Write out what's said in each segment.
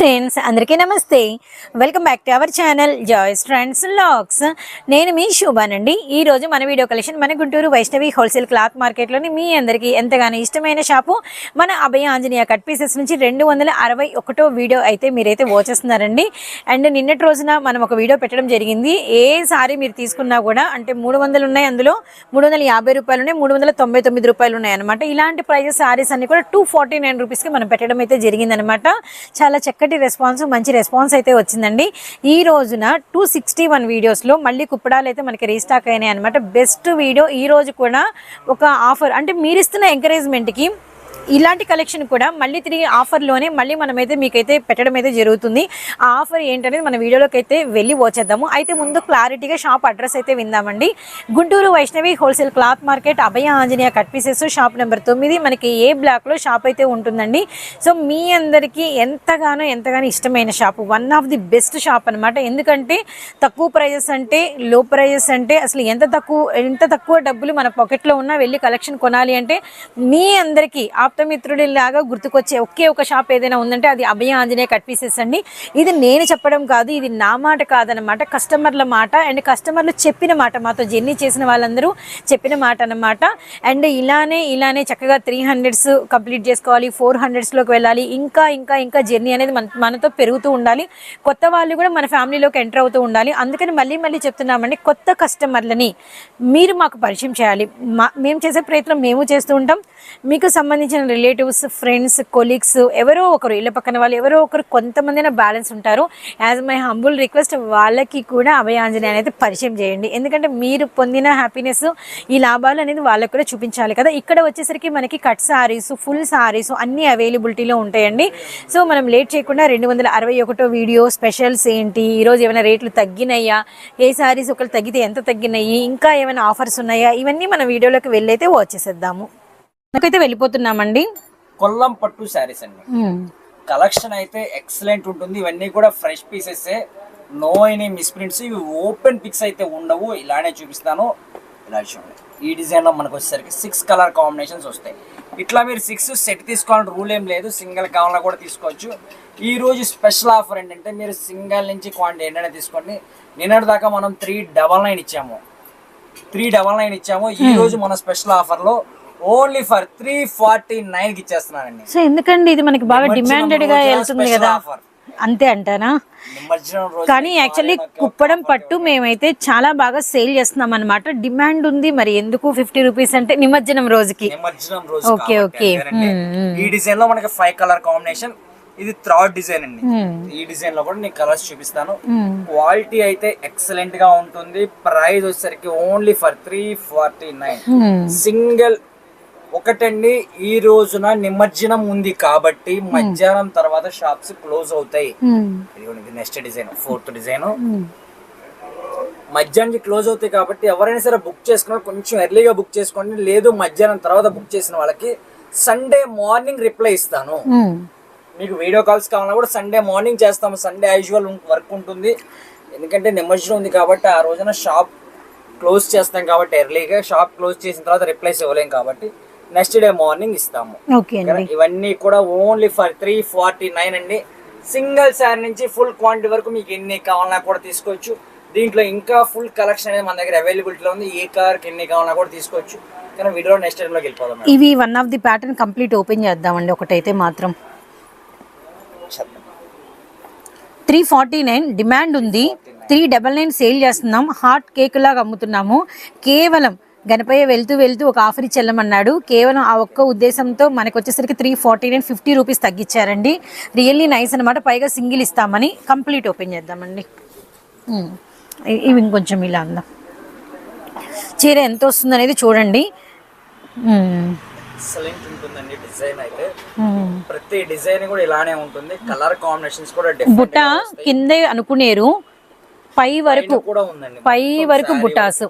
Friends అందరికీ నమస్తే. Welcome back to our channel Joys friends locks. నేను మీ శోభానండి. ఈ రోజు మన వీడియో కలెక్షన్ మన గుంటూరు వైష్ణవి హోల్సేల్ క్లాత్ మార్కెట్లోని మీ అందరికీ ఎంతగానో ఇష్టమైన షాపు మన అభయ ఆంజనేయ కట్ పీసెస్ నుంచి రెండు వందల అరవై ఒకటో వీడియో అయితే మీరైతే వచ్చేస్తున్నారండి అండ్ నిన్నటి రోజున మనం ఒక వీడియో పెట్టడం జరిగింది. ఏ సారీ మీరు తీసుకున్నా కూడా అంటే మూడు వందలు ఉన్నాయి అందులో మూడు వందల యాభై రూపాయలు ఉన్నాయి మూడు వందల తొంభై తొమ్మిది రూపాయలు ఉన్నాయి అనమాట ఇలాంటి ప్రైజెస్ సారీస్ అన్ని కూడా టూ ఫార్టీ నైన్ రూపీస్కి మనం పెట్టడం అయితే జరిగిందనమాట చాలా చక్కటి రెస్పాన్స్ మంచి రెస్పాన్స్ అయితే వచ్చిందండి. ఈ రోజున టూ సిక్స్టీ వన్ వీడియోస్లో మళ్ళీ కుప్పడాలు అయితే మనకి రీస్టాక్ అయినాయి అనమాట బెస్ట్ వీడియో ఈ రోజు కూడా ఒక ఆఫర్ అంటే మీరు ఇస్తున్న ఎంకరేజ్మెంట్కి ఇలాంటి కలెక్షన్ కూడా మళ్ళీ తిరిగి ఆఫర్లోనే మళ్ళీ మనమైతే మీకైతే పెట్టడం అయితే జరుగుతుంది. ఆ ఆఫర్ ఏంటనేది మన వీడియోలోకి అయితే వెళ్ళి వచ్చేద్దాము. అయితే ముందు క్లారిటీగా షాప్ అడ్రస్ అయితే విందామండి. Guntur Vaishnavi wholesale cloth market Abhaya Anjaneya cut pieces shop number తొమ్మిది. మనకి ఏ బ్లాక్లో షాప్ అయితే ఉంటుందండి? సో మీ అందరికీ ఎంతగానో ఎంతగానో ఇష్టమైన shop one of the best shop అనమాట ఎందుకంటే తక్కువ ప్రైజెస్ అంటే లో ప్రైజెస్ అంటే అసలు ఎంత తక్కువ ఎంత తక్కువ డబ్బులు మన పాకెట్లో ఉన్నా వెళ్ళి కలెక్షన్ కొనాలి అంటే మీ అందరికీ ఆ ఆప్తమిత్రుడిలాగా గుర్తుకొచ్చే ఒకే ఒక షాప్ ఏదైనా ఉందంటే అది అభయ ఆంజనేయ కట్ పీసెస్ అండి. ఇది నేను చెప్పడం కాదు ఇది నా మాట కాదనమాట కస్టమర్ల మాట అండ్ కస్టమర్లు చెప్పిన మాట మాతో జర్నీ చేసిన వాళ్ళందరూ చెప్పిన మాట అన్నమాట. అండ్ ఇలానే ఇలానే చక్కగా త్రీ హండ్రెడ్స్ కంప్లీట్ చేసుకోవాలి ఫోర్ హండ్రెడ్స్లోకి వెళ్ళాలి. ఇంకా ఇంకా ఇంకా జర్నీ అనేది మన మనతో పెరుగుతూ ఉండాలి. కొత్త వాళ్ళు కూడా మన ఫ్యామిలీలోకి ఎంటర్ అవుతూ ఉండాలి. అందుకని మళ్ళీ మళ్ళీ చెప్తున్నామండి కొత్త కస్టమర్లని మీరు మాకు పరిచయం చేయాలి. మా మేము చేసే ప్రయత్నం మేము చేస్తూ ఉంటాం. మీకు సంబంధించిన రిలేటివ్స్ ఫ్రెండ్స్ కొలీగ్స్ ఎవరో ఒకరు ఇళ్ళ పక్కన వాళ్ళు ఎవరో ఒకరు కొంతమంది బ్యాలెన్స్ ఉంటారు. యాజ్ మై హంబుల్ రిక్వెస్ట్ వాళ్ళకి కూడా అభయాంజనేయ అనేది పరిచయం చేయండి. ఎందుకంటే మీరు పొందిన హ్యాపీనెస్ ఈ లాభాలు అనేది వాళ్ళకి కూడా చూపించాలి కదా. ఇక్కడ వచ్చేసరికి మనకి కట్ సారీస్ ఫుల్ సారీస్ అన్ని అవైలబిలిటీలో ఉంటాయండి. సో మనం లేట్ చేయకుండా రెండు వందల అరవై ఒకటో వీడియో స్పెషల్స్ ఏంటి? ఈరోజు ఏమైనా రేట్లు తగ్గినాయా? ఏ సారీస్ ఒకరు తగ్గితే ఎంత తగ్గినాయి? ఇంకా ఏమైనా ఆఫర్స్ ఉన్నాయా? ఇవన్నీ మన వీడియోలోకి వెళ్ళైతే వచ్చేసేద్దాము నాకైతే వెళ్ళిపోతున్నామండి. కొల్లం పట్టు శారీస్ అండి. కలెక్షన్ అయితే ఎక్సలెంట్ ఉంటుంది. ఇవన్నీ కూడా fresh pieces. No any misprints. ఇవి ఓపెన్ పిక్స్ అయితే ఉండవు. ఇలానే చూపిస్తాను. ఇలా చూడండి. ఈ డిజైన్లో మనకు వచ్చేసరికి సిక్స్ కలర్ కాంబినేషన్స్ వస్తాయి. ఇట్లా మీరు సిక్స్ సెట్ తీసుకోవాలని రూల్ ఏం లేదు. సింగిల్ కావాలన్నా కూడా తీసుకోవచ్చు. ఈ రోజు స్పెషల్ ఆఫర్ ఏంటంటే మీరు సింగిల్ నుంచి క్వాంటిటీ ఏంటనే తీసుకోండి. నిన్నటి దాకా మనం త్రీ డబల్ నైన్ ఇచ్చాము. త్రీ డబల్ నైన్ ఇచ్చాము. ఈ రోజు మన స్పెషల్ ఆఫర్లో ఓన్లీ ఫర్ త్రీ ఫార్టీ నైన్కి ఇచ్చేస్తున్నానండి. సో ఎందుకండి ఇది మనకి బాగా డిమాండెడ్గా వెళ్తుంది కదా? అంతే అంటానా? కానీ యాక్చువల్లీ కుప్పడం పట్టు మేమైతే చాలా బాగా సేల్ చేస్తున్నాం అనమాట డిమాండ్ ఉంది మరి ఎందుకు ఫిఫ్టీ రూపీస్ అంటే నిమజ్జనం రోజుకి? Okay, okay. ఈ డిజైన్లో మనకి ఫైవ్ కలర్ కాంబినేషన్ ఇది థ్రాడ్ డిజైన్ అండి. ఈ డిజైన్లో కూడా నేను కలర్స్ చూపిస్తాను. క్వాలిటీ అయితే ఎక్సలెంట్గా ఉంటుంది. ప్రైస్ వచ్చేసరికి only for three forty nine. Single ఒకటండి ఈ రోజున నిమజ్జనం ఉంది కాబట్టి మధ్యాహ్నం తర్వాత షాప్స్ క్లోజ్ అవుతాయి. ఇది next design fourth design. Hmm. మధ్యాహ్నానికి క్లోజ్ అవుతాయి కాబట్టి ఎవరైనా సరే బుక్ చేసుకున్న కొంచెం ఎర్లీగా బుక్ చేసుకోండి. లేదు మధ్యాహ్నం తర్వాత బుక్ చేసిన వాళ్ళకి సండే మార్నింగ్ రిప్లై ఇస్తాను. మీకు వీడియో కాల్స్ కావాలన్నా కూడా సండే మార్నింగ్ చేస్తాము. సండే యాజువల్ వర్క్ ఉంటుంది. ఎందుకంటే నిమజ్జనం ఉంది కాబట్టి ఆ రోజున షాప్ క్లోజ్ చేస్తాం కాబట్టి ఎర్లీగా షాప్ క్లోజ్ చేసిన తర్వాత రిప్లైస్ ఇవ్వలేం కాబట్టి నెక్స్ట్ డే మార్నింగ్ ఇస్తాము. ఇవన్నీ కూడా only for three forty nine అండి. సింగిల్ శారీ నుంచి ఫుల్ క్వాంటిటీ వరకు మీకు ఎన్ని కావాలన్నా కూడా తీసుకోవచ్చు. దీంట్లో ఇంకా ఫుల్ కలెక్షన్ అనేది మన దగ్గర అవైలబిలిటీలో ఉంది. ఏ కార్కి ఎన్ని కావాలన్నా కూడా తీసుకోవచ్చు. కానీ వీడియో నెక్స్ట్ టైంలోకి వెళ్ళిపోదాం. ఇవి one of the pattern complete open చేద్దామండి. ఒకటైతే మాత్రం. త్రీ ఫార్టీ నైన్ డిమాండ్ ఉంది. త్రీ డబల్ నైన్ సేల్ చేస్తున్నాం. హాట్ కేక్ లాగా అమ్ముతున్నాము. కేవలం గణపయ్య వెళ్తూ వెళ్తూ ఒక ఆఫర్ ఇచ్చి వెళ్ళమన్నాడు కేవలం ఆ ఒక్క ఉద్దేశంతో మనకు వచ్చేసరికి three forty nine fifty rupees తగ్గించారండి really nice అనమాట పైగా సింగిల్ ఇస్తామని కంప్లీట్ ఓపెన్ చేద్దామండి. ఇవి ఇంకొంచెం ఇలా అందాం చీర ఎంత వస్తుంది అనేది చూడండి. ఉమ్. ఎక్సలెంట్ ఉంటుందండి డిజైన్ అయితే. ఉమ్. ప్రతి డిజైన్ కూడా ఇలానే ఉంటుంది. కలర్ కాంబినేషన్స్ కూడా బుట్ట కిందే అనుకునేరు. పై వరకు పై వరకు బుటాసు.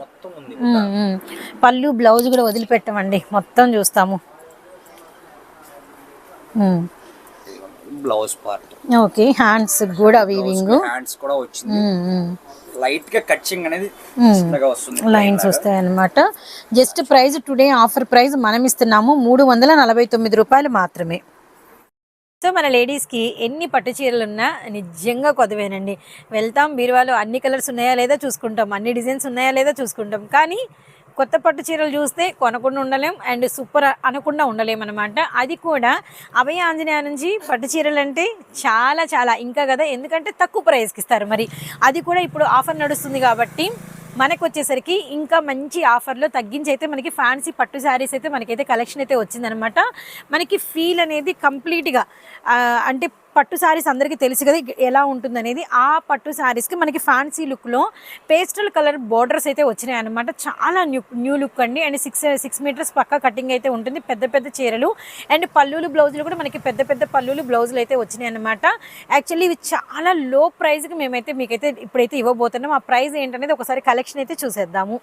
పళ్ళు బ్లౌజ్ కూడా వదిలిపెట్టమండి. మొత్తం చూస్తాము. Blouse part. ఓకే హ్యాండ్స్ కూడా వీవింగ్. హ్యాండ్స్ కూడా వచ్చింది. లైట్గా కచ్చింగ్ అనేది వస్తుంది. లైన్స్ వస్తాయి అనమాట just price today offer price మనం ఇస్తున్నాము మూడు వందల నలభై తొమ్మిది రూపాయలు మాత్రమే. సో మన లేడీస్కి ఎన్ని పట్టు చీరలు ఉన్నా నిజంగా కొదవేనండి. వెళ్తాం బీరువాలో అన్ని కలర్స్ ఉన్నాయా లేదా చూసుకుంటాం అన్ని డిజైన్స్ ఉన్నాయా లేదా చూసుకుంటాం. కానీ కొత్త పట్టు చీరలు చూస్తే కొనకుండా ఉండలేం అండ్ సూపర్ అనకుండా ఉండలేం అనమాట అది కూడా అభయ ఆంజనేయ నుంచి పట్టు చీరలు అంటే చాలా చాలా ఇంకా కదా? ఎందుకంటే తక్కువ ప్రైస్కి ఇస్తారు మరి. అది కూడా ఇప్పుడు ఆఫర్ నడుస్తుంది కాబట్టి మనకు వచ్చేసరికి ఇంకా మంచి ఆఫర్లో తగ్గించి అయితే మనకి ఫ్యాన్సీ పట్టు శారీస్ అయితే మనకైతే కలెక్షన్ అయితే వచ్చిందనమాట. మనకి ఫీల్ అనేది కంప్లీట్గా అంటే పట్టు శారీస్ అందరికీ తెలుసు కదా ఎలా ఉంటుందనేది. ఆ పట్టు శారీస్కి మనకి ఫ్యాన్సీ లుక్లో పేస్టల్ కలర్ బోర్డర్స్ అయితే వచ్చినాయి అనమాట చాలా న్యూ న్యూ లుక్ అండి. అండ్ సిక్స్ సిక్స్ మీటర్స్ పక్క కటింగ్ అయితే ఉంటుంది. పెద్ద పెద్ద చీరలు. అండ్ పల్లులు బ్లౌజులు కూడా మనకి పెద్ద పెద్ద పల్లులు బ్లౌజులు అయితే వచ్చినాయి అనమాట యాక్చువల్లీ ఇవి చాలా లో ప్రైస్కి మేమైతే మీకైతే ఇప్పుడైతే ఇవ్వబోతున్నాం. ఆ ప్రైస్ ఏంటనేది ఒకసారి కలెక్షన్ అయితే చూసేద్దాము.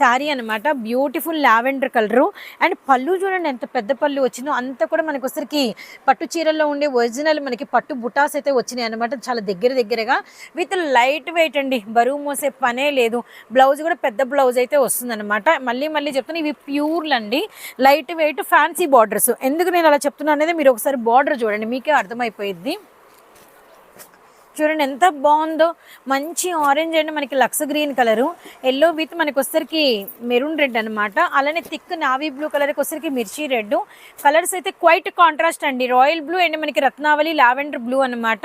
శారీ అనమాట బ్యూటిఫుల్ లావెండర్ కలరు అండ్ పళ్ళు చూడండి ఎంత పెద్ద పళ్ళు వచ్చిందో అంతా కూడా మనకు ఒకసారికి పట్టు చీరల్లో ఉండే ఒరిజినల్ మనకి పట్టు బుటాస్ అయితే వచ్చినాయి అనమాట చాలా దగ్గర దగ్గరగా. విత్ లైట్ వెయిట్ అండి. బరువు మోసే పనే లేదు. బ్లౌజ్ కూడా పెద్ద బ్లౌజ్ అయితే వస్తుందన్నమాట. మళ్ళీ మళ్ళీ చెప్తాను ఇవి ప్యూర్లు అండి. లైట్ వెయిట్ ఫ్యాన్సీ బార్డర్స్ ఎందుకు నేను అలా చెప్తున్నాను అనేది మీరు ఒకసారి బార్డర్ చూడండి. మీకే అర్థమైపోయింది చూడండి ఎంత బాగుందో. మంచి ఆరెంజ్ అండ్ మనకి lux green colour. Yellow with మనకి వచ్చరికి మెరూన్ రెడ్ అనమాట అలానే థిక్ నావీ బ్లూ కలర్కి వచ్చరికి మిర్చి రెడ్. కలర్స్ అయితే క్వైట్ కాంట్రాస్ట్ అండి. రాయల్ బ్లూ అండ్ మనకి రత్నావళి లావెండర్ బ్లూ అనమాట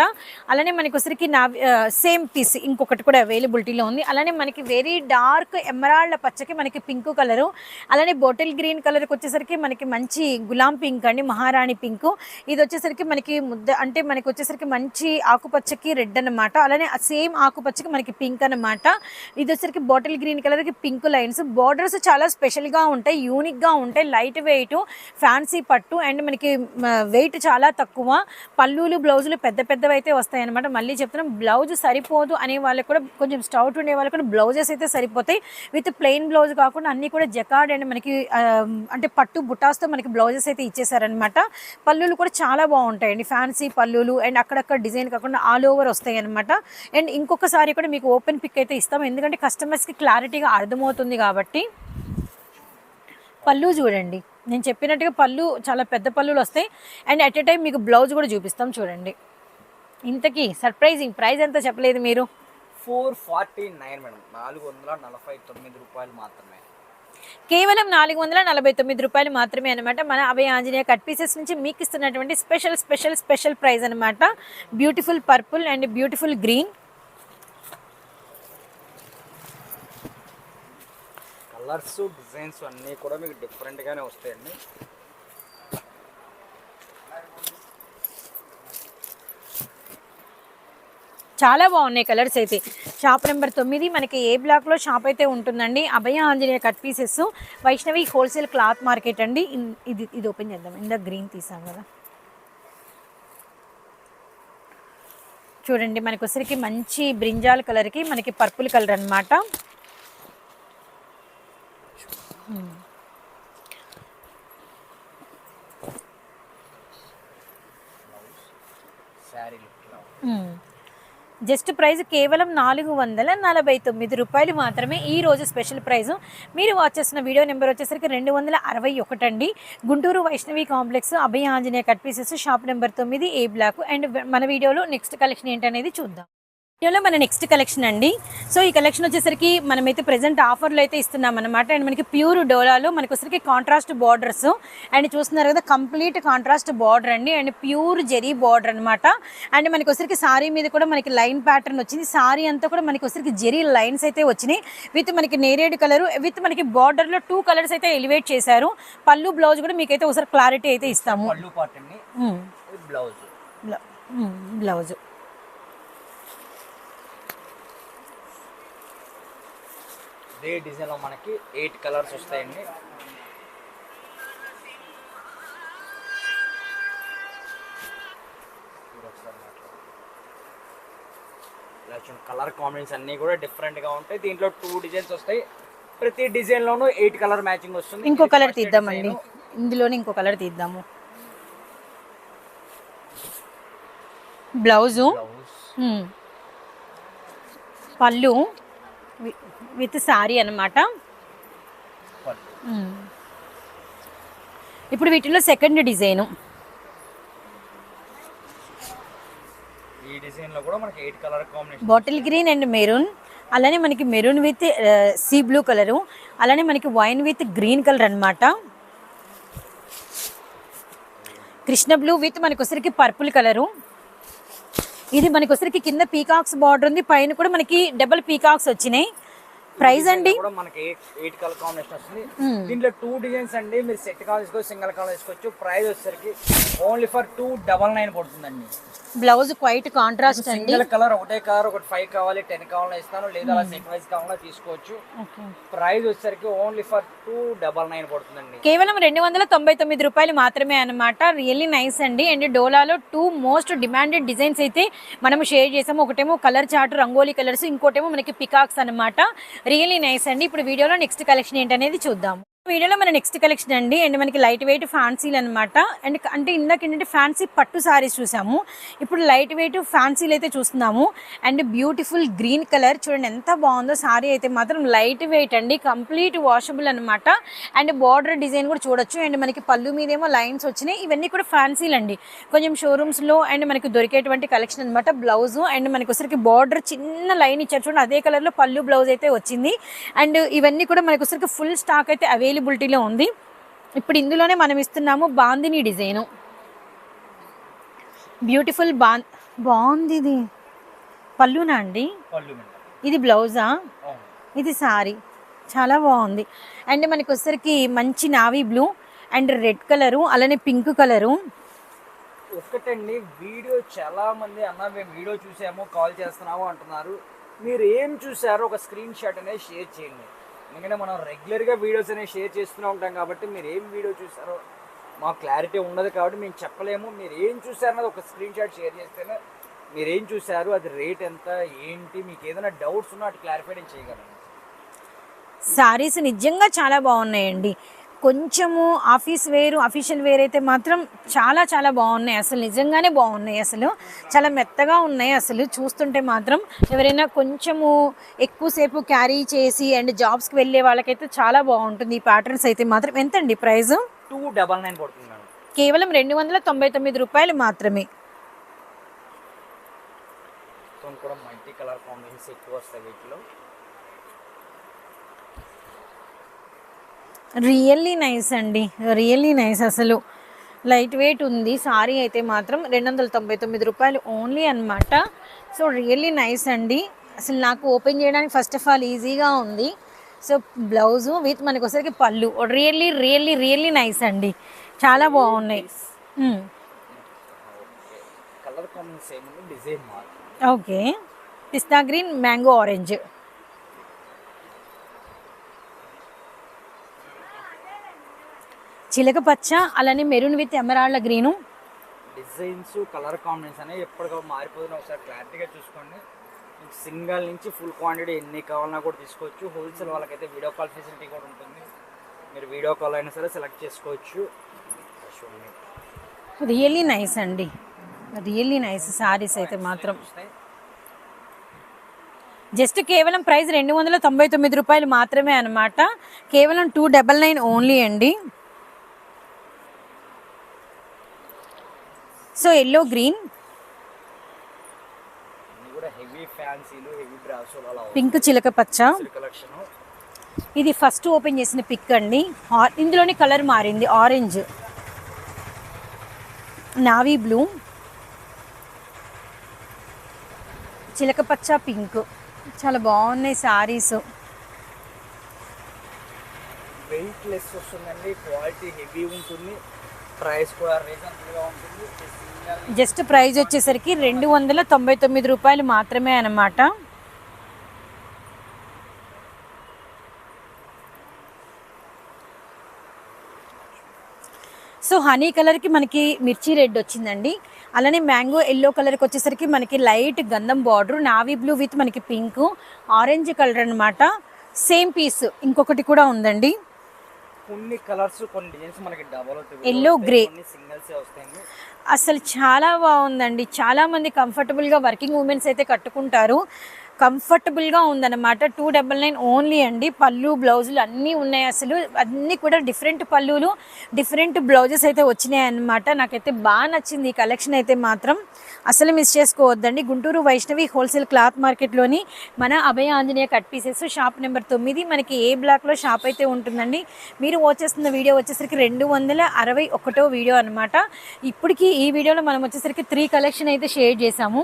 అలానే మనకి వచ్చరికి నావి సేమ్ పీస్ ఇంకొకటి కూడా అవైలబిలిటీలో ఉంది. అలానే మనకి వెరీ డార్క్ ఎమరాల్డ్ పచ్చకి మనకి పింక్ కలరు. అలానే బాటిల్ గ్రీన్ కలర్కి వచ్చేసరికి మనకి మంచి గులాం పింక్ అండి. మహారాణి పింక్ ఇది వచ్చేసరికి మనకి ముద్ద అంటే మనకి వచ్చేసరికి మంచి ఆకుపచ్చకి రెడ్ అన్నమాట. అలానే సేమ్ ఆకుపచ్చకి మనకి పింక్ అన్నమాట. ఇది వచ్చేసరికి బాటిల్ గ్రీన్ కలర్కి పింక్ లైన్స్. బార్డర్స్ చాలా స్పెషల్గా ఉంటాయి యూనిక్గా ఉంటాయి లైట్ వెయిట్ ఫ్యాన్సీ పట్టు అండ్ మనకి వెయిట్ చాలా తక్కువ. పల్లూలు బ్లౌజులు పెద్ద పెద్దవి అయితే వస్తాయి అనమాట మళ్ళీ చెప్తున్నాం బ్లౌజ్ సరిపోదు అనే వాళ్ళకి కూడా కొంచెం స్టౌట్ ఉండే వాళ్ళకి కూడా బ్లౌజెస్ అయితే సరిపోతాయి. విత్ ప్లెయిన్ బ్లౌజ్ కాకుండా అన్ని కూడా జకార్డ్ అండ్ మనకి అంటే పట్టు బుటాస్తో మనకి బ్లౌజెస్ అయితే ఇచ్చేసారనమాట పల్లూలు కూడా చాలా బాగుంటాయండి. ఫ్యాన్సీ పల్లూలు అండ్ అక్కడక్కడ డిజైన్ కాకుండా ఆల్ ఓవర్ వస్తాయి అనమాట అండ్ ఇంకొకసారి కూడా మీకు ఓపెన్ పిక్ అయితే ఇస్తాం. ఎందుకంటే కస్టమర్స్కి క్లారిటీగా అర్థమవుతుంది కాబట్టి. పళ్ళు చూడండి. నేను చెప్పినట్టుగా పళ్ళు చాలా పెద్ద పళ్ళులు వస్తాయి. అండ్ అట్ ఎ టైం మీకు బ్లౌజ్ కూడా చూపిస్తాం చూడండి. ఇంతకీ సర్ప్రైజింగ్ ప్రైస్ ఎంత చెప్పలేదు మీరు? ఫోర్ ఫార్టీ నైన్ మేడం నాలుగు వందల నలభై తొమ్మిది రూపాయలు మాత్రమే. కేవలం నాలుగు వందల నలభై తొమ్మిది రూపాయలు మాత్రమే అనమాట మన అభయ ఆంజనేయ కట్ పీసెస్ నుంచి మీకు ఇస్తున్నటువంటి స్పెషల్ స్పెషల్ స్పెషల్ ప్రైస్ అనమాట beautiful purple and beautiful green. Colours designs అన్నీ కూడా మీకు డిఫరెంట్గానే వస్తాయండి. చాలా బాగున్నాయి కలర్స్ అయితే. షాప్ నెంబర్ తొమ్మిది మనకి ఏ బ్లాక్లో షాప్ అయితే ఉంటుందండి? Abhaya Anjaneya cut pieces Vaishnavi wholesale cloth market అండి. ఇది ఇది ఓపెన్ చేద్దాం. ఇందాక గ్రీన్ తీసాం కదా. చూడండి మనకి వచ్చరికి మంచి బ్రింజాల్ కలర్కి మనకి పర్పుల్ కలర్ అన్నమాట. శారీ జస్ట్ ప్రైస్ కేవలం నాలుగు వందల నలభై తొమ్మిది రూపాయలు మాత్రమే ఈ రోజు స్పెషల్ ప్రైస్. మీరు వాచ్ చేస్తున్న వీడియో నెంబర్ వచ్చేసరికి రెండు వందల అరవై ఒకటండి. Guntur Vaishnavi complex Abhaya Anjaneya cut pieces shop number తొమ్మిది ఏ బ్లాక్. అండ్ మన వీడియోలో నెక్స్ట్ కలెక్షన్ ఏంటనేది చూద్దాం. వీడియోలో మన నెక్స్ట్ కలెక్షన్ అండి. సో ఈ కలెక్షన్ వచ్చేసరికి మనమైతే ప్రెసెంట్ ఆఫర్లో అయితే ఇస్తున్నాం అనమాట అండ్ మనకి ప్యూర్ డోలాలో మనకి వచ్చేసరికి కాంట్రాస్ట్ బార్డర్స్ అండ్ చూస్తున్నారు కదా కంప్లీట్ కాంట్రాస్ట్ బార్డర్ అండి. అండ్ ప్యూర్ జెరీ బార్డర్ అనమాట అండ్ మనకి వచ్చరికి సారీ మీద కూడా మనకి లైన్ ప్యాటర్న్ వచ్చింది. సారీ అంతా కూడా మనకి వచ్చరికి జెరీ లైన్స్ అయితే వచ్చినాయి. విత్ మనకి నేరేడ్ కలర్ విత్ మనకి బార్డర్లో టూ కలర్స్ అయితే ఎలివేట్ చేశారు. పళ్ళు బ్లౌజ్ కూడా మీకైతే ఒకసారి క్లారిటీ అయితే ఇస్తాము. బ్లౌజ్ బ్లౌజ్ ఇదే డిజైన్లో మనకి ఎయిట్ కలర్స్ వస్తాయండి. కలర్ కాంబినేషన్స్ అన్నీ కూడా డిఫరెంట్గా ఉంటాయి. దీంట్లో టూ డిజైన్స్ వస్తాయి. ప్రతి డిజైన్లోనూ ఎయిట్ కలర్ మ్యాచింగ్ వస్తుంది. ఇంకో కలర్ తీద్దామండి. ఇందులోనే ఇంకో కలర్ తీద్దాము. బ్లౌజు. పళ్ళు. With saree um. ఇప్పుడు వీటిలో సెకండ్ డిజైను. ఈ డిజైన్లో కూడా మనకి eight colour combination. Bottle green and maroon. అలానే మనకి maroon with sea blue colour. అలానే మనకి వైన్ విత్ గ్రీన్ కలర్ అన్నమాట. కృష్ణ బ్లూ విత్ మనకి వచ్చరికి పర్పుల్ కలరు. ఇది మనకి వచ్చరికి కింద పీకాక్స్ బార్డర్ ఉంది. పైన కూడా మనకి డబుల్ పీకాక్స్ వచ్చినాయి. ప్రైస్ అండి? కూడా మనకి ఎయిట్ ఎయిట్ కలర్ కాంబినేషన్ వస్తుంది దీంట్లో టూ డిజైన్స్ అండి. మీరు సెట్ కాల్ తీసుకోవచ్చు సింగిల్ కాల్ తీసుకోవచ్చు. ప్రైస్ వచ్చేసరికి only for two double nine పడుతుందండి. బ్లౌజ్ క్వైట్ కాంట్రాస్ట్ అండి. సింగిల్ కలర్ ఒకటే కలర్ ఒకటి ఫైవ్ కావాలి టెన్ కావాలని ఇస్తాను లేదా అలా సెట్ వైజ్ కావాలన్నా తీసుకోవచ్చు. ప్రైస్ వచ్చేసరికి only for two double nine పడుతుందండి. కేవలం రెండు వందల తొంభై తొమ్మిది రూపాయలు మాత్రమే అన్నమాట. రియల్లీ నైస్ అండి. అండ్ డోలాలో టూ మోస్ట్ డిమాండెడ్ డిజైన్స్ అయితే మనం షేర్ చేసాము. ఒకటేమో కలర్ చార్ట్ రంగోలీ కలర్స్ ఇంకోటేమో మనకి పికాక్స్ అన్నమాట. రియల్లీ నైస్ అండి. ఇప్పుడు వీడియోలో నెక్స్ట్ కలెక్షన్ ఏంటనేది చూద్దాం. వీడియోలో మన నెక్స్ట్ కలెక్షన్ అండి. అండ్ మనకి లైట్ వెయిట్ ఫ్యాన్సీలు అనమాట అండ్ అంటే ఇందాక ఏంటంటే ఫ్యాన్సీ పట్టు సారీస్ చూసాము. ఇప్పుడు లైట్ వెయిట్ ఫ్యాన్సీలు అయితే చూస్తున్నాము. అండ్ బ్యూటిఫుల్ గ్రీన్ కలర్ చూడండి ఎంత బాగుందో సారీ అయితే మాత్రం లైట్ వెయిట్ అండి. కంప్లీట్ వాషబుల్ అనమాట అండ్ బార్డర్ డిజైన్ కూడా చూడొచ్చు. అండ్ మనకి పళ్ళు మీదేమో లైన్స్ వచ్చినాయి. ఇవన్నీ కూడా ఫ్యాన్సీలు అండి. కొంచెం షోరూమ్స్లో అండ్ మనకి దొరికేటువంటి కలెక్షన్ అనమాట బ్లౌజ్ అండ్ మనకి ఒకసారికి బార్డర్ చిన్న లైన్ ఇచ్చారు చూడండి. అదే కలర్లో పళ్ళు బ్లౌజ్ అయితే వచ్చింది. అండ్ ఇవన్నీ కూడా మనకి ఒకసారికి ఫుల్ స్టాక్ అయితే అవైలబుల్ అవైలబిలిటీలో ఉంది. ఇప్పుడు ఇందులోనే మనం ఇస్తున్నాము బాందిని డిజైను. బ్యూటిఫుల్ బా బాగుంది ఇది. పళ్ళునా అండి. ఇది బ్లౌజా. ఇది సారీ. చాలా బాగుంది. అండ్ మనకి వచ్చరికి మంచి navy blue and red colour అలానే పింక్ కలరు. ఒకటండి వీడియో చాలా మంది అన్న మేము వీడియో చూసాము కాల్ చేస్తున్నాము అంటున్నారు. మీరు ఏం చూసారో ఒక స్క్రీన్ షాట్ అనేది షేర్ చేయండి. ఎందుకంటే మనం రెగ్యులర్గా వీడియోస్ అనేవి షేర్ చేస్తూనే ఉంటాం కాబట్టి మీరు ఏం వీడియో చూసారో మాకు క్లారిటీ ఉండదు కాబట్టి మేము చెప్పలేము. మీరు ఏం చూసారన్నది ఒక స్క్రీన్ షాట్ షేర్ చేస్తేనే మీరు ఏం చూసారు అది రేట్ ఎంత ఏంటి మీకు ఏదైనా డౌట్స్ ఉన్నా అటు క్లారిఫై నేను చేయగలను. సారీస్ నిజంగా చాలా బాగున్నాయండి. కొంచెము ఆఫీస్ వేరు అఫీషియల్ వేర్ అయితే మాత్రం చాలా చాలా బాగున్నాయి. అసలు నిజంగానే బాగున్నాయి అసలు. చాలా మెత్తగా ఉన్నాయి అసలు. చూస్తుంటే మాత్రం ఎవరైనా కొంచెము ఎక్కువసేపు క్యారీ చేసి అండ్ జాబ్స్కి వెళ్ళే వాళ్ళకైతే చాలా బాగుంటుంది. ఈ ప్యాటర్న్స్ అయితే మాత్రం. ఎంతండి ప్రైస్ టూ డబల్ నైన్ పడుతుంది కేవలం రెండు వందల తొంభై తొమ్మిది రూపాయలు మాత్రమే. కూడా మల్టీ కలర్ కాంబినేషన్స్ ఎక్కువ వస్తాయి వీటిలో. రియల్లీ నైస్ అండి. రియల్లీ నైస్ అసలు. లైట్ వెయిట్ ఉంది. సారీ అయితే మాత్రం రెండు వందల తొంభై తొమ్మిది రూపాయలు ఓన్లీ అన్నమాట. సో రియల్లీ నైస్ అండి. అసలు నాకు ఓపెన్ చేయడానికి ఫస్ట్ ఆఫ్ ఆల్ ఈజీగా ఉంది. సో బ్లౌజు విత్ మనకి వచ్చరికి పళ్ళు. రియల్లీ రియల్లీ రియల్లీ నైస్ అండి. చాలా బాగున్నాయి. Okay. Pista green mango orange. చిలక పచ్చ అలానే maroon with ఎమరాళ్ళ green. Designs colour combination అనేవి ఎప్పటికప్పుడు మారిపోతుంది ఒకసారి క్లారిటీగా చూసుకోండి. మీకు సింగల్ నుంచి ఫుల్ క్వాంటిటీ ఎన్ని కావాలన్నా కూడా తీసుకోవచ్చు. హోల్సేల్ వాళ్ళకైతే వీడియో కాల్ ఫెసిలిటీ కూడా ఉంటుంది. మీరు వీడియో కాల్ అయినా సరే సెలెక్ట్ చేసుకోవచ్చు. రియల్లీ నైస్ అండి. రియల్లీ నైస్ సారీస్ అయితే మాత్రం. జస్ట్ కేవలం ప్రైస్ రెండు వందల తొంభై తొమ్మిది రూపాయలు మాత్రమే అనమాట కేవలం టూ డబల్ నైన్ ఓన్లీ అండి. So yellow green. పింక్ చిలక పచ్చ. ఇది ఫస్ట్ ఓపెన్ చేసిన పిక్ అండి. ఇందులోని కలర్ మారింది ఆరెంజ్. Navy blue. చిలక పచ్చ పింక్. చాలా బాగున్నాయి సారీస్. వెయిట్ లెస్ వస్తుందండి క్వాలిటీ హెవీ ఉంటుంది. ప్రైస్ కూడా రీజనబుల్గా ఉంటుంది. జస్ట్ ప్రైస్ వచ్చేసరికి రెండు వందల తొంభై తొమ్మిది రూపాయలు మాత్రమే అన్నమాట. సో హనీ కలర్కి మనకి మిర్చి రెడ్ వచ్చిందండి. అలానే మ్యాంగో ఎల్లో కలర్కి వచ్చేసరికి మనకి లైట్ గంధం బార్డర్ నావీ బ్లూ విత్ మనకి పింక్ ఆరెంజ్ కలర్ అన్నమాట. సేమ్ పీస్ ఇంకొకటి కూడా ఉందండి. కొన్ని కలర్స్ కొన్ని డిజైన్స్ మనకి డబల్ grey. కొన్ని సింగిల్స్ వస్తాయండి అసలు చాలా బాగుందండి. చాలా మంది కంఫర్టబుల్గా వర్కింగ్ ఉమెన్స్ అయితే కట్టుకుంటారు. కంఫర్టబుల్గా ఉందన్నమాట. టూ డబల్ నైన్ ఓన్లీ అండి. పళ్ళు బ్లౌజులు అన్నీ ఉన్నాయి అసలు. అన్నీ కూడా డిఫరెంట్ పళ్ళులు డిఫరెంట్ బ్లౌజెస్ అయితే వచ్చినాయి అన్నమాట. నాకైతే బాగా నచ్చింది ఈ కలెక్షన్ అయితే మాత్రం. అసలు మిస్ చేసుకోవద్దండి. గుంటూరు వైష్ణవి హోల్సేల్ క్లాత్ మార్కెట్లోని మన Abhaya Anjaneya cut pieces shop number తొమ్మిది. మనకి ఏ బ్లాక్లో షాప్ అయితే ఉంటుందండి? మీరు వచ్చేస్తున్న వీడియో వచ్చేసరికి రెండు వందల అరవై ఒకటో వీడియో అనమాట ఇప్పటికి ఈ వీడియోలో మనం వచ్చేసరికి త్రీ కలెక్షన్ అయితే షేర్ చేసాము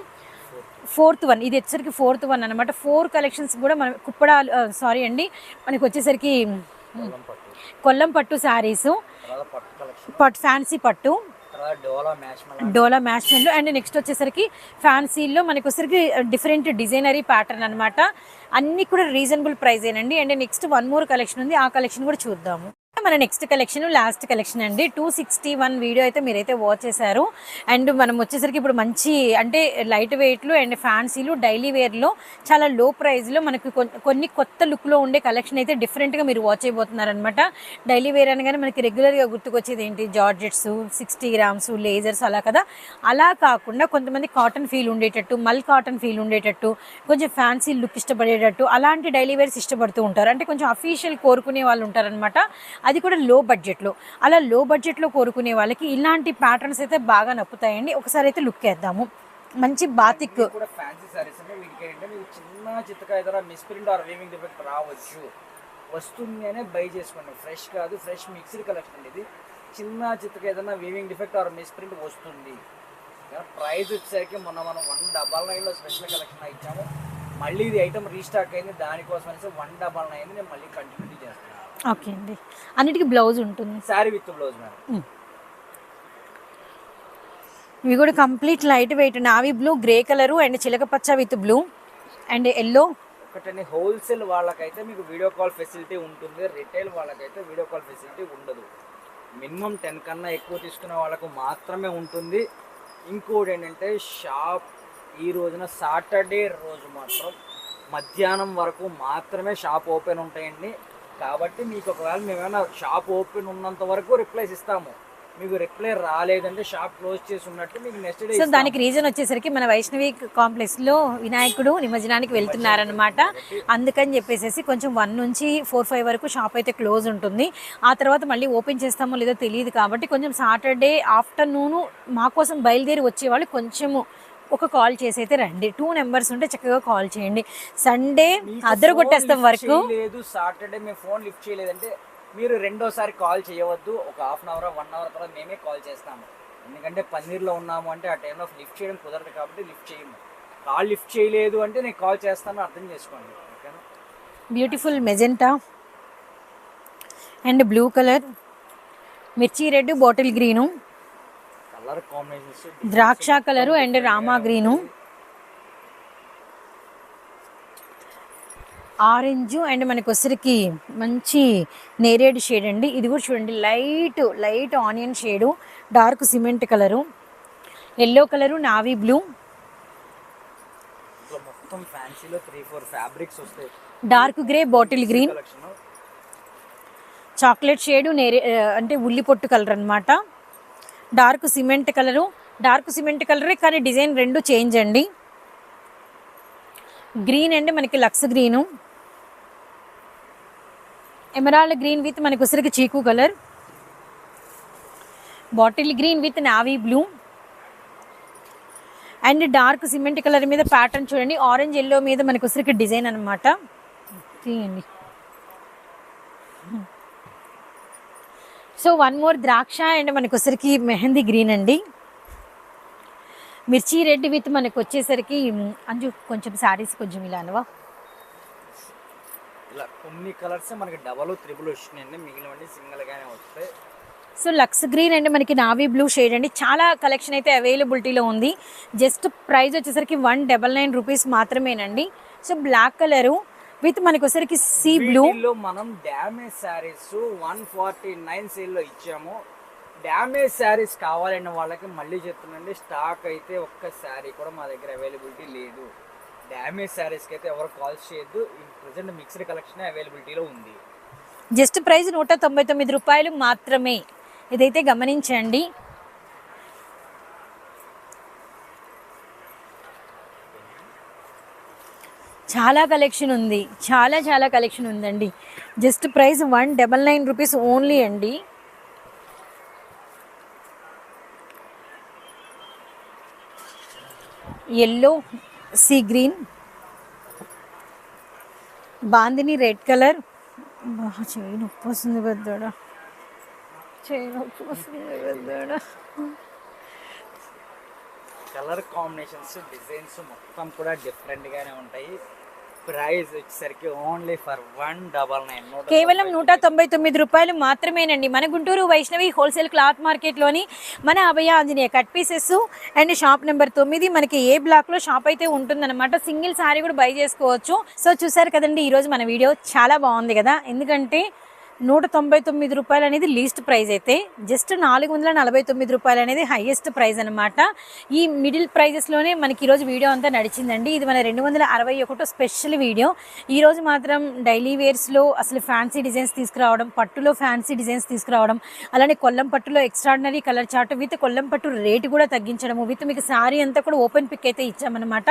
ఫోర్త్ వన్. ఇది వచ్చేసరికి ఫోర్త్ వన్ అనమాట ఫోర్ కలెక్షన్స్ కూడా మనం కుప్పడాలు సారీ అండి మనకు వచ్చేసరికి కొల్లం పట్టు శారీసు పట్టు ఫ్యాన్సీ పట్టు డోలా మ్యాచ్ అండ్ నెక్స్ట్ వచ్చేసరికి ఫ్యాన్సీలో మనకు వచ్చేసరికి డిఫరెంట్ డిజైనరీ ప్యాటర్న్ అనమాట అన్నీ కూడా reasonable ప్రైజేనండి. And next one more collection ఉంది. ఆ కలెక్షన్ కూడా చూద్దాము. మన నెక్స్ట్ కలెక్షన్ లాస్ట్ కలెక్షన్ అండి. టూ సిక్స్టీ వన్ వీడియో అయితే మీరైతే వాచ్ చేశారు. అండ్ మనం వచ్చేసరికి ఇప్పుడు మంచి అంటే లైట్ వెయిట్లు అండ్ ఫ్యాన్సీలు డైలీ వేర్లో చాలా లో ప్రైస్లో మనకి కొన్ని కొత్త లుక్లో ఉండే కలెక్షన్ అయితే డిఫరెంట్గా మీరు వాచ్ అయిపోతున్నారనమాట డైలీ వేర్ అనగానే మనకి రెగ్యులర్గా గుర్తుకొచ్చేది ఏంటి? జార్జెట్స్ సిక్స్టీ గ్రామ్స్ లేజర్స్ అలా కదా? అలా కాకుండా కొంతమంది కాటన్ ఫీల్ ఉండేటట్టు మల్ కాటన్ ఫీల్ ఉండేటట్టు కొంచెం ఫ్యాన్సీ లుక్ ఇష్టపడేటట్టు అలాంటి డైలీ వేర్స్ ఇష్టపడుతూ ఉంటారు. అంటే కొంచెం అఫీషియల్ కోరుకునే వాళ్ళు ఉంటారనమాట అది కూడా లో. బడ్జెట్లో అలా లో బడ్జెట్లో కోరుకునే వాళ్ళకి ఇలాంటి ప్యాటర్న్స్ అయితే బాగా నప్పుతాయండి. ఒకసారి అయితే లుక్ వేద్దాము. మంచి బాతిక్ కూడా ఫ్యాన్సీ సారీస్ అంటే చిన్న చిత్తకాయ ఏదైనా మిస్ప్రింట్ ఆర్ వీవింగ్ డిఫెక్ట్ రావచ్చు. వస్తుంది అనే బై చేసుకోండి. ఫ్రెష్ కాదు ఫ్రెష్ మిక్స్డ్ కలెక్షన్ ఇది. చిన్న చిత్తకాయ ఏదైనా వీవింగ్ డిఫెక్ట్ ఆర్ మిస్ప్రింట్ వస్తుంది. ప్రైస్ వచ్చేసరికి మొన్న మనం వన్ డబల్ నైన్లో స్పెషల్ కలెక్షన్ ఇచ్చాము. మళ్ళీ ఇది ఐటమ్ రీస్టాక్ అయింది. దానికోసం అనేసి వన్ డబల్ నైన్ నేను మళ్ళీ కంటిన్యూ చేస్తాను. ఓకే అండి. అన్నిటికీ బ్లౌజ్ ఉంటుంది. శారీ విత్ బ్లౌజ్ మేడం ఇవి కూడా complete light weight. Navy blue grey colour and చిలక పచ్చ విత్ బ్లూ అండ్ ఎల్లో. ఒకటని హోల్సేల్ వాళ్ళకైతే మీకు వీడియో కాల్ ఫెసిలిటీ ఉంటుంది. రిటైల్ వాళ్ళకైతే వీడియో కాల్ ఫెసిలిటీ ఉండదు. మినిమం టెన్ కన్నా ఎక్కువ తీసుకునే వాళ్ళకు మాత్రమే ఉంటుంది. ఇంకోటి ఏంటంటే షాప్ ఈ రోజున సాటర్డే రోజు మాత్రం మధ్యాహ్నం వరకు మాత్రమే షాప్ ఓపెన్ ఉంటాయండి. కాబట్టి మీకు ఒకవేళ మేమైనా షాప్ ఓపెన్ ఉన్నంత వరకు రిప్లైస్ ఇస్తాము. మీకు రిప్లై రాలేదంటే షాప్ క్లోజ్ చేసి ఉన్నట్టు మీకు నెక్స్ట్ డే సో దానికి రీజన్ వచ్చేసరికి మన వైష్ణవి కాంప్లెక్స్లో వినాయకుడు నిమజ్జనానికి వెళ్తున్నారనమాట అందుకని చెప్పేసి కొంచెం వన్ నుంచి ఫోర్ ఫైవ్ వరకు షాప్ అయితే క్లోజ్ ఉంటుంది. ఆ తర్వాత మళ్ళీ ఓపెన్ చేస్తామో లేదో తెలియదు కాబట్టి కొంచెం సాటర్డే ఆఫ్టర్నూన్ మా కోసం బయలుదేరి వచ్చేవాళ్ళు కొంచెము ఒక కాల్ చేసి అయితే రండి. టూ నెంబర్స్ ఉంటే చక్కగా కాల్ చేయండి. సండే అద్దరు కొట్టేస్తాం వరకు. చేయలేదు సాటర్డే మేము ఫోన్ లిఫ్ట్ చేయలేదంటే మీరు రెండోసారి కాల్ చేయవద్దు. ఒక half an hour one hour తర్వాత మేమే కాల్ చేస్తాము. ఎందుకంటే పన్నీర్లో ఉన్నాము అంటే ఆ టైంలో లిఫ్ట్ చేయడం కుదరదు కాబట్టి లిఫ్ట్ చేయము. కాల్ లిఫ్ట్ చేయలేదు అంటే నేను కాల్ చేస్తాను అర్థం చేసుకోండి. ఓకేనా? Beautiful magenta and blue colour మిర్చి రెడ్ బాటిల్ గ్రీను ద్రాక్ష colour and Rama green. Orange and మనకి వచ్చరికి మంచి నేరేడ్ షేడ్ అండి. ఇది కూడా చూడండి light light onion shade dark cement colour. Yellow colour navy blue. ఇట్లా మొత్తం ఫ్యాన్సీలో త్రీ ఫోర్ ఫ్యాబ్రిక్స్ వస్తాయి. Dark grey bottle green. Chocolate shade నేరే అంటే ఉల్లి పొట్టు కలర్ అనమాట dark cement colour. Dark cement కలరే కానీ డిజైన్ రెండు చేంజ్ అండి. గ్రీన్ అండి మనకి lux green. Emerald green with మనకు ఉసిరికి చీకు colour. Bottle green with navy blue. And dark cement colour మీద ప్యాటర్న్ చూడండి. ఆరెంజ్ ఎల్లో మీద మనకు ఉసిరికి డిజైన్ అనమాట తీయండి సో వన్ మోర్ ద్రాక్ష అండ్ మనకు వచ్చరికి మెహందీ గ్రీన్ అండి. మిర్చి రెడ్ విత్ మనకు వచ్చేసరికి అంజు కొంచెం శారీస్ కొంచెం ఇలా అనవా? ఇలా కొన్ని కలర్స్ మనకి డబల్ త్రిబుల్ వచ్చినాయండి మిగిలినవన్నీ సింగిల్ గానే వస్తాయి. సో లక్స్ గ్రీన్ అండి మనకి నావీ బ్లూ షేడ్ అండి. చాలా కలెక్షన్ అయితే అవైలబిలిటీలో ఉంది. జస్ట్ ప్రైస్ వచ్చేసరికి వన్ డబల్ నైన్ రూపీస్ మాత్రమేనండి. సో బ్లాక్ కలరు విత్ మనకి వచ్చరికి సీ బ్లూ. వీటిల్లో మనం damage sarees one forty nine సేల్లో ఇచ్చాము. డ్యామేజ్ శారీస్ కావాలన్న వాళ్ళకి మళ్ళీ చెప్తున్నాండి స్టాక్ అయితే ఒక్క శారీ కూడా మా దగ్గర అవైలబిలిటీ లేదు. డ్యామేజ్ శారీస్కి అయితే ఎవరు కాల్ చేయొద్దు ప్రజెంట్ మిక్స్డ్ కలెక్షన్ అవైలబిలిటీలో ఉంది. జస్ట్ ప్రైస్ నూట తొంభై తొమ్మిది రూపాయలు మాత్రమే. ఇదైతే గమనించండి. చాలా కలెక్షన్ ఉంది. చాలా చాలా కలెక్షన్ ఉందండి. Just price one double nine rupees only అండి. Yellow see green bandhani red colour బాగా చేయి నొప్పి వస్తుంది పెద్దోడా. చేయి నొప్పి వస్తుంది పెద్దోడా. కలర్ కాంబినేషన్స్ డిజైన్స్ మొత్తం కూడా డిఫరెంట్ గానే ఉంటాయి. ప్రైస్ వచ్చేసరికి only for one double nine. కేవలం నూట తొంభై తొమ్మిది రూపాయలు మాత్రమేనండి. మన గుంటూరు వైష్ణవి హోల్సేల్ క్లాత్ మార్కెట్లోని మన Abhaya Anjaneya cut pieces and shop number తొమ్మిది మనకి ఏ బ్లాక్లో షాప్ అయితే ఉంటుందన్నమాట. సింగిల్ సారీ కూడా బై చేసుకోవచ్చు. సో చూసారు కదండి ఈరోజు మన వీడియో చాలా బాగుంది కదా. ఎందుకంటే నూట తొంభై తొమ్మిది రూపాయలు అనేది లీస్ట్ ప్రైస్ అయితే జస్ట్ నాలుగు వందల నలభై తొమ్మిది రూపాయలు అనేది హైయెస్ట్ ప్రైస్ అనమాట ఈ మిడిల్ ప్రైజెస్లోనే మనకి ఈరోజు వీడియో అంతా నడిచిందండి. ఇది మన రెండు వందల అరవై ఒకటో స్పెషల్ వీడియో. ఈరోజు మాత్రం డైలీ వేర్స్లో అసలు ఫ్యాన్సీ డిజైన్స్ తీసుకురావడం పట్టులో ఫ్యాన్సీ డిజైన్స్ తీసుకురావడం అలానే కొల్లం పట్టులో extraordinary colour chart with Kollam పట్టు రేటు కూడా తగ్గించడము విత్ మీకు శారీ అంతా కూడా ఓపెన్ పిక్ అయితే ఇచ్చామన్నమాట.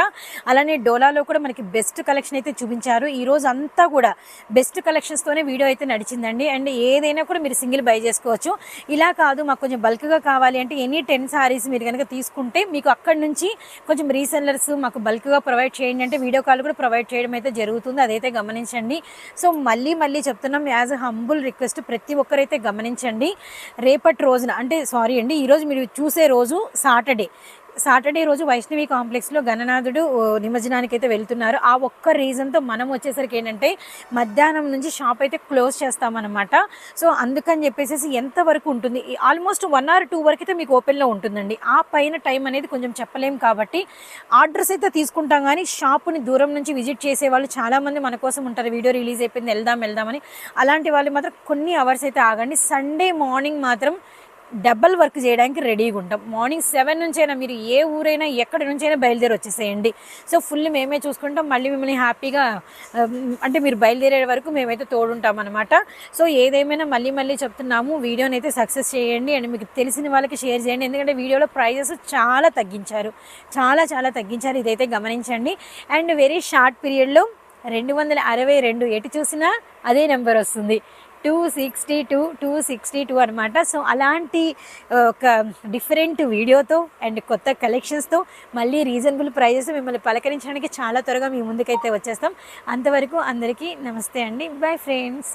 అలానే డోలాలో కూడా మనకి బెస్ట్ కలెక్షన్ అయితే చూపించారు. ఈరోజు అంతా కూడా బెస్ట్ కలెక్షన్స్తోనే వీడియో అయితే నడిచిందండి. అండ్. ఏదైనా కూడా మీరు సింగిల్ బై చేసుకోవచ్చు. ఇలా కాదు మాకు కొంచెం బల్క్గా కావాలి అంటే ఎనీ టెన్ సారీస్ మీరు కనుక తీసుకుంటే మీకు అక్కడి నుంచి కొంచెం రీసెల్లర్స్ మాకు బల్క్గా ప్రొవైడ్ చేయండి అంటే వీడియో కాల్ కూడా ప్రొవైడ్ చేయడం అయితే జరుగుతుంది. అదైతే గమనించండి. సో మళ్ళీ మళ్ళీ చెప్తున్నాం యాజ్ అ హంబుల్ రిక్వెస్ట్ ప్రతి ఒక్కరైతే గమనించండి. రేపటి రోజున అంటే సారీ అండి ఈరోజు మీరు చూసే రోజు సాటర్డే. సాటర్డే రోజు వైష్ణవి కాంప్లెక్స్లో గణనాథుడు నిమజ్జనానికి అయితే వెళ్తున్నారు. ఆ ఒక్క రీజన్తో మనం వచ్చేసరికి ఏంటంటే మధ్యాహ్నం నుంచి షాప్ అయితే క్లోజ్ చేస్తామన్నమాట. సో అందుకని చెప్పేసి ఎంత వరకు ఉంటుంది? ఆల్మోస్ట్ వన్ అవర్ టూ వరకు అయితే మీకు ఓపెన్లో ఉంటుందండి. ఆ పైన టైం అనేది కొంచెం చెప్పలేం కాబట్టి ఆర్డర్స్ అయితే తీసుకుంటాం కానీ షాప్ని దూరం నుంచి విజిట్ చేసే వాళ్ళు చాలామంది మన కోసం ఉంటారు. వీడియో రిలీజ్ అయిపోయింది వెళ్దాం వెళ్దామని అలాంటి వాళ్ళు మాత్రం కొన్ని అవర్స్ అయితే ఆగండి. సండే మార్నింగ్ మాత్రం డబల్ వర్క్ చేయడానికి రెడీగా ఉంటాం. మార్నింగ్ సెవెన్ నుంచైనా మీరు ఏ ఊరైనా ఎక్కడి నుంచైనా బయలుదేరి వచ్చేసేయండి. సో ఫుల్ మేమే చూసుకుంటాం. మళ్ళీ మిమ్మల్ని హ్యాపీగా అంటే మీరు బయలుదేరే వరకు మేమైతే తోడుంటాం అనమాట సో ఏదేమైనా మళ్ళీ మళ్ళీ చెప్తున్నాము. వీడియోని అయితే సక్సెస్ చేయండి. అండ్ మీకు తెలిసిన వాళ్ళకి షేర్ చేయండి. ఎందుకంటే వీడియోలో ప్రైజెస్ చాలా తగ్గించారు. చాలా చాలా తగ్గించారు. ఇదైతే గమనించండి. అండ్ వెరీ షార్ట్ పీరియడ్లో రెండు వందల అరవై రెండు ఎటు చూసినా అదే నెంబర్ వస్తుంది. Two sixty two two sixty two అనమాట సో అలాంటి ఒక డిఫరెంట్ వీడియోతో అండ్ కొత్త కలెక్షన్స్తో మళ్ళీ రీజనబుల్ ప్రైజెస్ మిమ్మల్ని పలకరించడానికి చాలా త్వరగా మీ ముందుకైతే వచ్చేస్తాం. అంతవరకు అందరికీ నమస్తే అండి. Bye friends